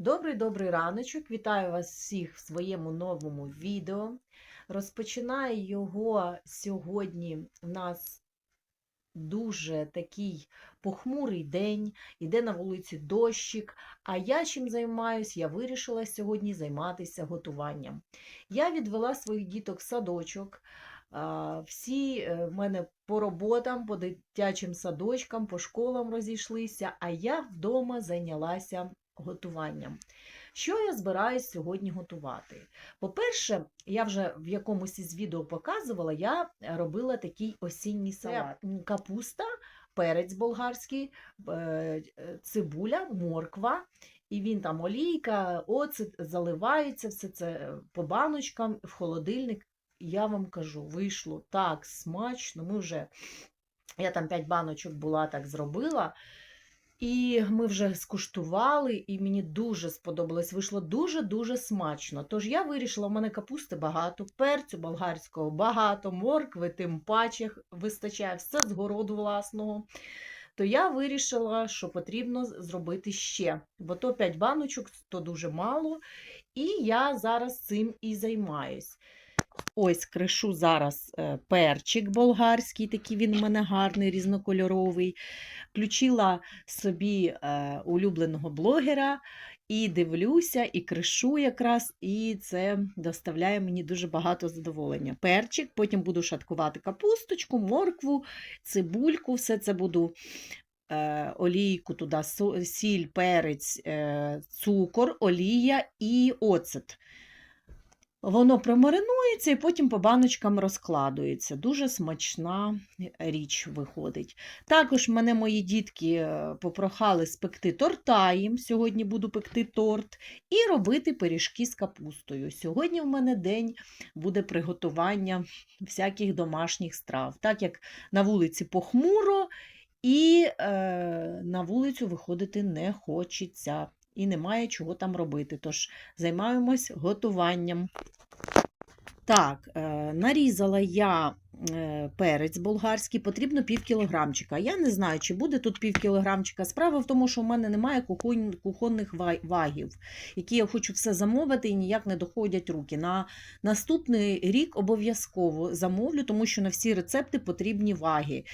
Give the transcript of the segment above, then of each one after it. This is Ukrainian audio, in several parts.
Добрий добрий раночок. Вітаю вас всіх в своєму новому відео. Розпочинаю його сьогодні. У нас дуже такий похмурий день, іде на вулиці дощик. А я чим займаюсь? Я вирішила сьогодні займатися готуванням. Я відвела своїх діток в садочок. Всі е, в мене по роботам, по дитячим садочкам, по школам розійшлися, а я вдома зайнялася готуванням. Що я збираюсь сьогодні готувати? По-перше, я вже в якомусь із відео показувала, я робила такий осінній салат. Капуста, перець болгарський, е, е, цибуля, морква. І він там олійка, оцет заливається, все це по баночкам в холодильник. Я вам кажу, вийшло так смачно. Ми вже, я там 5 баночок була, так зробила. І ми вже скуштували, і мені дуже сподобалось. Вийшло дуже-дуже смачно. Тож я вирішила, у мене капусти багато, перцю болгарського багато, моркви тим паче вистачає все з городу власного. То я вирішила, що потрібно зробити ще, бо то 5 баночок, то дуже мало. І я зараз цим і займаюсь. Ось кришу зараз е, перчик болгарський, такий він у мене гарний, різнокольоровий. Включила собі е, улюбленого блогера і дивлюся, і кришу якраз, і це доставляє мені дуже багато задоволення. Перчик, потім буду шаткувати капусточку, моркву, цибульку, все це буду. е, Олійку туди, сіль, перець, цукор, олія і оцет. Воно промаринується і потім по баночкам розкладується. Дуже смачна річ виходить. Також мене мої дітки е, попрохали спекти торта їм. Сьогодні буду пекти торт і робити пиріжки з капустою. Сьогодні в мене день буде приготування всяких домашніх страв. Так як на вулиці похмуро, і е, на вулицю виходити не хочеться. І немає чого там робити. Тож займаємось готуванням. Так, е, нарізала я е, перець болгарський, потрібно пів кілограмчика. Я не знаю, чи буде тут пів кілограмчика. Справа в тому, що в мене немає кухонних вагів, які я хочу все замовити і ніяк не доходять руки. На наступний рік обов'язково замовлю, тому що на всі рецепти потрібні ваги.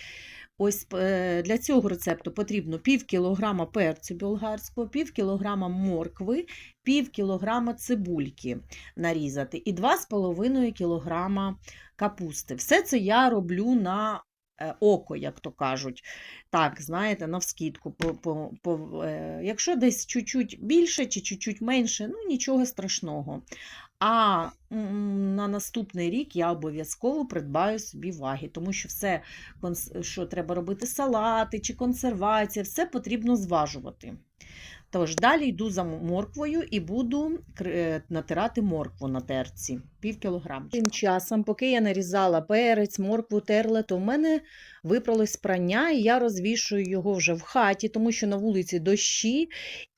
Ось е, для цього рецепту потрібно пів кілограма перцю болгарського, пів кілограма моркви, пів кілограма цибульки нарізати і 2,5 кілограма капусти. Все це я роблю на е, око, як то кажуть. Так, знаєте, навскідку. По, по, по, е, якщо десь чуть-чуть більше чи чуть-чуть менше, ну нічого страшного. А на наступний рік я обов'язково придбаю собі ваги, тому що все, що треба робити, салати чи консервація, все потрібно зважувати. Тож далі йду за морквою і буду е, натирати моркву на терці, пів кілограма. Тим часом, поки я нарізала перець, моркву терла, то в мене випралось прання, і я розвішую його вже в хаті, тому що на вулиці дощі,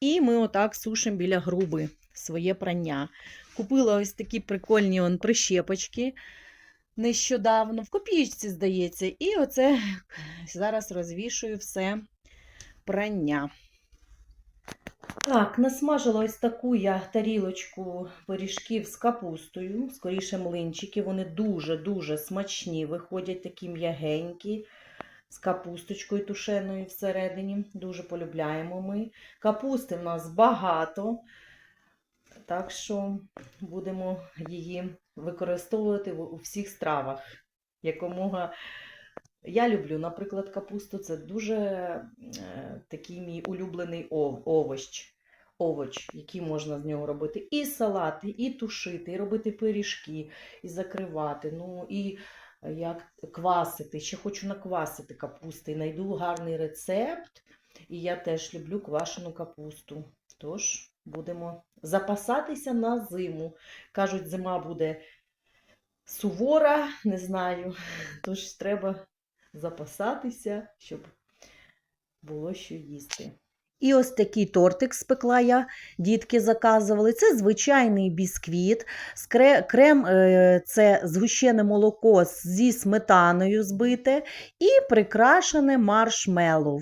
і ми отак сушимо біля груби своє прання. Купила ось такі прикольні он, прищепочки нещодавно, в копійці, здається, і оце зараз розвішую все прання. Так, насмажила ось таку я тарілочку пиріжків з капустою, скоріше млинчики. Вони дуже-дуже смачні, виходять такі м'ягенькі, з капусточкою тушеною всередині. Дуже полюбляємо ми. Капусти в нас багато, так що будемо її використовувати у всіх стравах. Якомога я люблю, наприклад, капусту. Це дуже е, такий мій улюблений ов- овощ, овоч, який можна з нього робити і салати, і тушити, і робити пиріжки, і закривати. Ну і е, як квасити. Ще хочу наквасити капусти. І знайду гарний рецепт. І я теж люблю квашену капусту. Тож будемо запасатися на зиму. Кажуть, зима буде сувора, не знаю. Тож треба запасатися, щоб було що їсти. І ось такий тортик спекла я, дітки заказували. Це звичайний бісквіт, крем е, це згущене молоко зі сметаною збите і прикрашене маршмеллоу.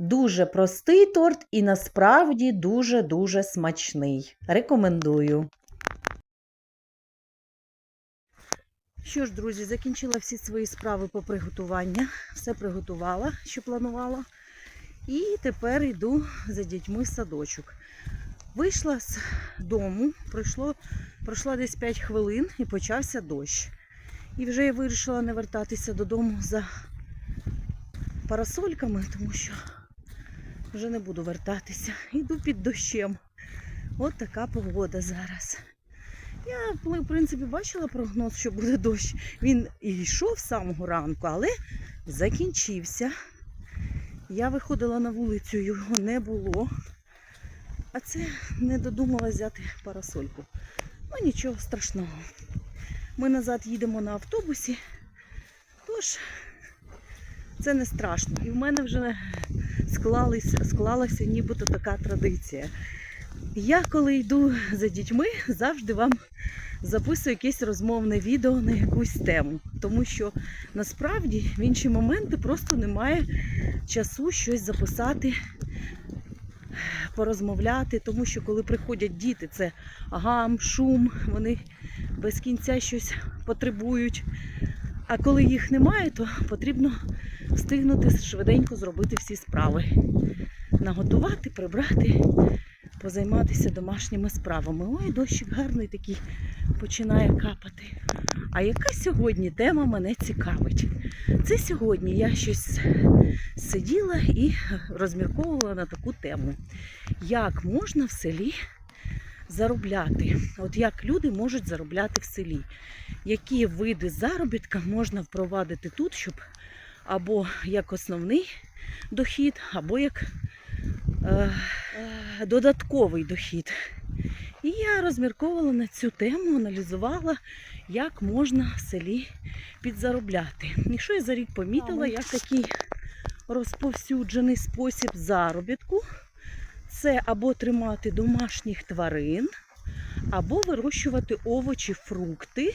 Дуже простий торт і насправді дуже-дуже смачний. Рекомендую. Що ж, друзі, закінчила всі свої справи по приготуванню. Все приготувала, що планувала. І тепер йду за дітьми в садочок. Вийшла з дому, пройшло, пройшла десь 5 хвилин і почався дощ. І вже я вирішила не вертатися додому за парасольками, тому що вже не буду вертатися. Йду під дощем. От така погода зараз. Я, в принципі, бачила прогноз, що буде дощ. Він і йшов з самого ранку, але закінчився. Я виходила на вулицю, його не було. А це не додумала взяти парасольку. Ну нічого страшного. Ми назад їдемо на автобусі, тож це не страшно. І в мене вже склалися, склалася нібито така традиція. Я, коли йду за дітьми, завжди вам записую якесь розмовне відео на якусь тему. Тому що насправді в інші моменти просто немає часу щось записати, порозмовляти, тому що коли приходять діти, це гам, шум, вони без кінця щось потребують. А коли їх немає, то потрібно встигнути швиденько зробити всі справи. Наготувати, прибрати, позайматися домашніми справами. Ой, дощик гарний такий починає капати. А яка сьогодні тема мене цікавить? Це сьогодні я щось сиділа і розмірковувала на таку тему. Як можна в селі заробляти? От як люди можуть заробляти в селі? Які види заробітка можна впровадити тут, щоб або як основний дохід, або як е, е, додатковий дохід? І я розмірковувала на цю тему, аналізувала, як можна в селі підзаробляти. І що я за рік помітила, як такий розповсюджений спосіб заробітку це або тримати домашніх тварин, або вирощувати овочі, фрукти,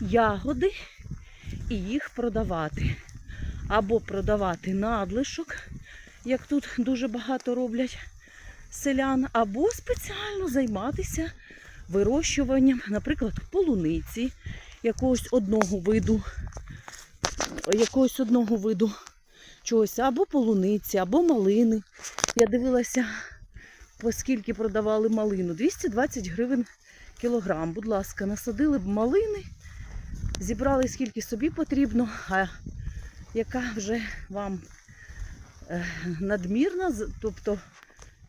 ягоди і їх продавати. Або продавати надлишок, як тут дуже багато роблять селян, або спеціально займатися вирощуванням, наприклад, полуниці якогось одного виду, якогось одного виду чогось, або полуниці, або малини. Я дивилася, скільки продавали малину. 220 гривень кілограм. Будь ласка, насадили б малини, зібрали скільки собі потрібно, а яка вже вам е, надмірна, тобто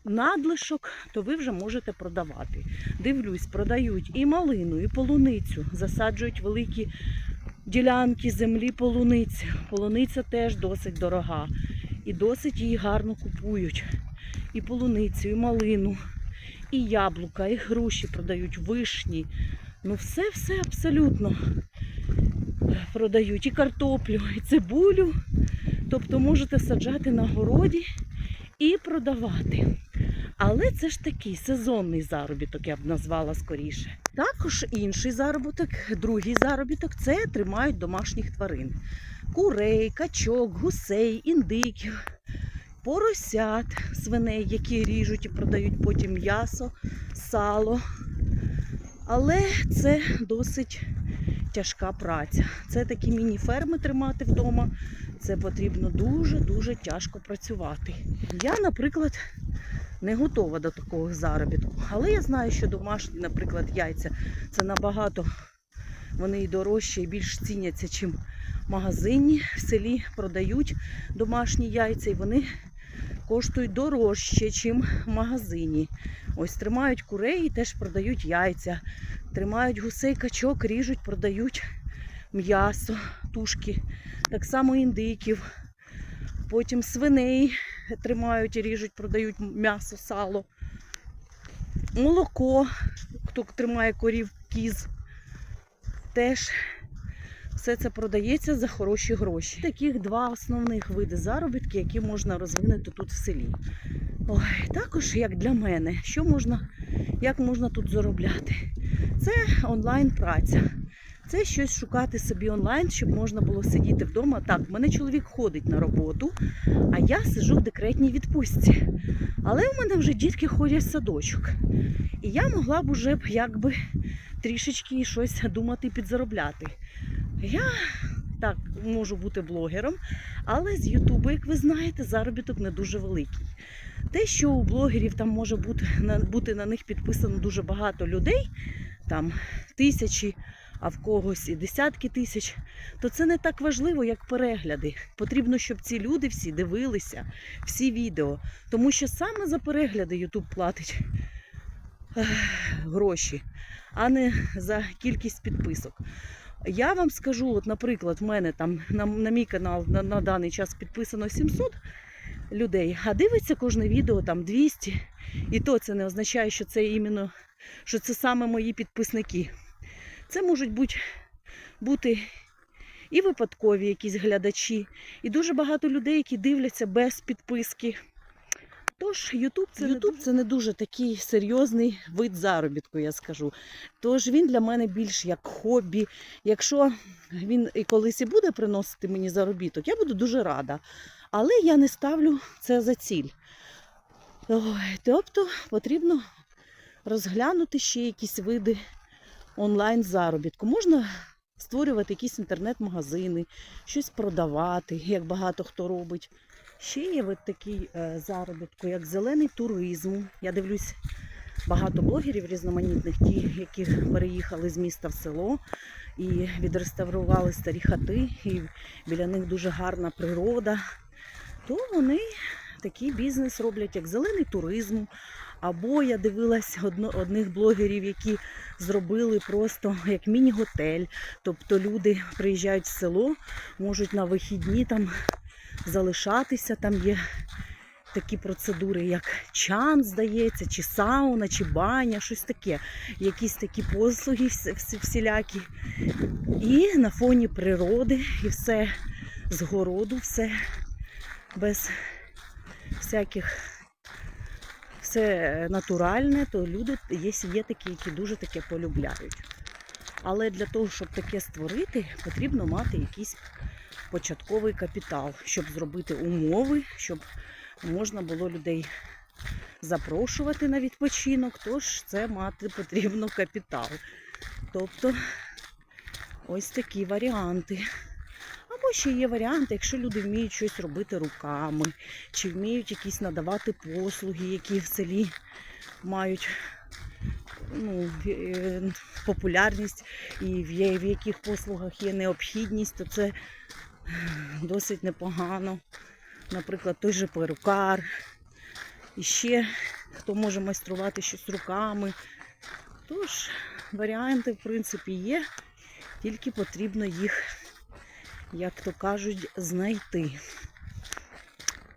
надлишок, то ви вже можете продавати. Дивлюсь, продають і малину, і полуницю, засаджують великі ділянки землі полуниці. Полуниця теж досить дорога. І досить її гарно купують. І полуницю, і малину, і яблука, і груші продають, вишні. Ну, все-все абсолютно продають. І картоплю, і цибулю. Тобто можете саджати на городі і продавати. Але це ж такий сезонний заробіток, я б назвала скоріше. Також інший заробіток, другий заробіток це тримають домашніх тварин. Курей, качок, гусей, індиків, поросят, свиней, які ріжуть і продають потім м'ясо, сало. Але це досить тяжка праця. Це такі міні-ферми тримати вдома. Це потрібно дуже-дуже тяжко працювати. Я, наприклад, не готова до такого заробітку. Але я знаю, що домашні, наприклад, яйця це набагато вони і дорожчі, і більш ціняться, чим магазині. В селі продають домашні яйця, і вони коштують дорожче, чим в магазині. Ось тримають курей і теж продають яйця. Тримають гусей, качок, ріжуть, продають м'ясо, тушки, так само індиків. Потім свиней тримають і ріжуть, продають м'ясо, сало, молоко, хто тримає корів, кіз. Теж все це продається за хороші гроші. Таких два основних види заробітки, які можна розвинути тут в селі. Ой, Також, як для мене, що можна, як можна тут заробляти? Це онлайн-праця. Це щось шукати собі онлайн, щоб можна було сидіти вдома. Так, в мене чоловік ходить на роботу, а я сиджу в декретній відпустці. Але в мене вже дітки ходять в садочок. І я могла б уже якби трішечки щось думати підзаробляти. Я так можу бути блогером, але з Ютубу, як ви знаєте, заробіток не дуже великий. Те, що у блогерів там може бути на, бути на них підписано дуже багато людей, там тисячі, а в когось і десятки тисяч, то це не так важливо, як перегляди. Потрібно, щоб ці люди всі дивилися всі відео. Тому що саме за перегляди Ютуб платить гроші, а не за кількість підписок. Я вам скажу, от, наприклад, в мене там на, на мій канал на, на даний час підписано 700 людей, а дивиться кожне відео там 200. І то це не означає, що це іменно, що це саме мої підписники. Це можуть бути, бути і випадкові якісь глядачі, і дуже багато людей, які дивляться без підписки. Тож Ютуб це, YouTube це не дуже такий серйозний вид заробітку, я скажу. Тож він для мене більш як хобі. Якщо він і колись і буде приносити мені заробіток, я буду дуже рада. Але я не ставлю це за ціль. Ой, тобто потрібно розглянути ще якісь види онлайн заробітку. Можна створювати якісь інтернет-магазини, щось продавати, як багато хто робить. Ще є от такий е, заробітку, як зелений туризм. Я дивлюсь багато блогерів різноманітних, ті, які переїхали з міста в село і відреставрували старі хати, і біля них дуже гарна природа. То вони такий бізнес роблять, як зелений туризм. Або я дивилась одних блогерів, які зробили просто як міні-готель. Тобто люди приїжджають в село, можуть на вихідні там залишатися. Там є такі процедури, як чан, здається, чи сауна, чи баня, щось таке. Якісь такі послуги всі- всі- всілякі. І на фоні природи, і все з городу, все без всяких. Все натуральне, то люди є, є такі, які дуже таке полюбляють. Але для того, щоб таке створити, потрібно мати якийсь початковий капітал, щоб зробити умови, щоб можна було людей запрошувати на відпочинок. Тож це мати потрібно капітал. Тобто ось такі варіанти. Або ще є варіанти, якщо люди вміють щось робити руками, чи вміють якісь надавати послуги, які в селі мають ну, е, популярність і в, в яких послугах є необхідність, то це досить непогано. Наприклад, той же перукар. І ще хто може майструвати щось руками. Тож, варіанти, в принципі, є, тільки потрібно їх, як то кажуть, знайти.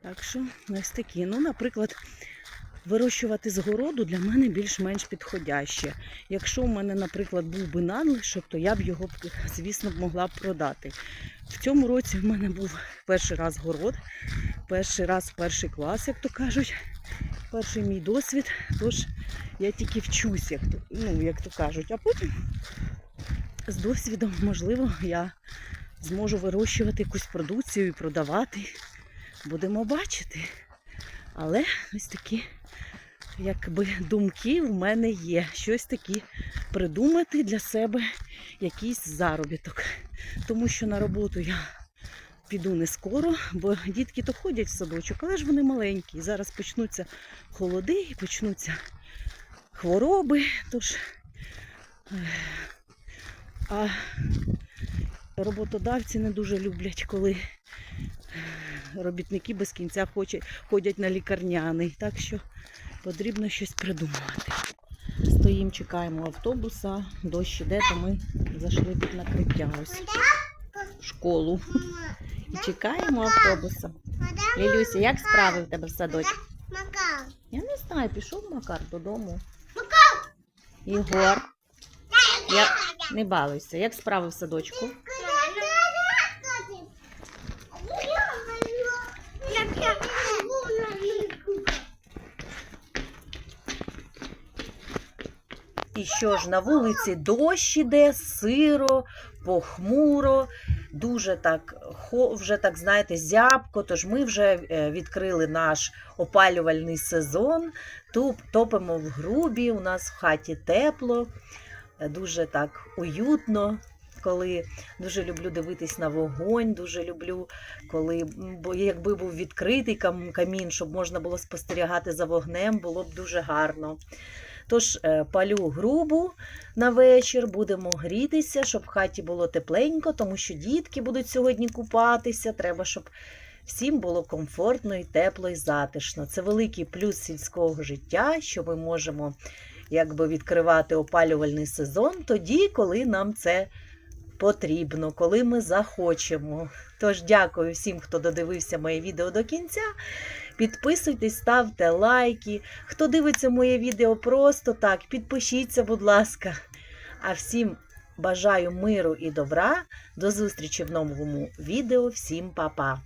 Так що, ось такі. Ну, наприклад, вирощувати з городу для мене більш-менш підходяще. Якщо в мене, наприклад, був би надлишок, то я б його, звісно, могла б продати. В цьому році в мене був перший раз город, перший раз перший клас, як то кажуть, перший мій досвід. Тож я тільки вчусь, як то, ну, як то кажуть, а потім з досвідом, можливо, я зможу вирощувати якусь продукцію і продавати. Будемо бачити. Але ось такі якби думки в мене є. Щось таке придумати для себе якийсь заробіток. Тому що на роботу я піду не скоро, бо дітки то ходять в садочок, але ж вони маленькі. Зараз почнуться холоди і почнуться хвороби. Тож, а роботодавці не дуже люблять, коли робітники без кінця ходять на лікарняний. Так що потрібно щось придумати. Стоїмо, чекаємо автобуса, дощ іде, то ми зайшли під накриття ось в школу. І чекаємо автобуса. Лілюся, як справи в тебе в садочку? Макар. Я не знаю, пішов Макар додому. Макар! Ігор. Я... Не балуйся, як справи в садочку? Що ж, на вулиці дощ іде, сиро, похмуро, дуже так, вже так, знаєте, зябко. Тож ми вже е, відкрили наш опалювальний сезон, туп, топимо в грубі, у нас в хаті тепло, дуже так уютно. Коли дуже люблю дивитись на вогонь, дуже люблю, коли бо якби був відкритий кам- камін, щоб можна було спостерігати за вогнем, було б дуже гарно. Тож е, палю грубу на вечір, будемо грітися, щоб в хаті було тепленько, тому що дітки будуть сьогодні купатися. Треба, щоб всім було комфортно і тепло і затишно. Це великий плюс сільського життя, що ми можемо якби відкривати опалювальний сезон тоді, коли нам це потрібно, коли ми захочемо. Тож дякую всім, хто додивився моє відео до кінця. Підписуйтесь, ставте лайки. Хто дивиться моє відео просто так, підпишіться, будь ласка. А всім бажаю миру і добра. До зустрічі в новому відео. Всім па-па!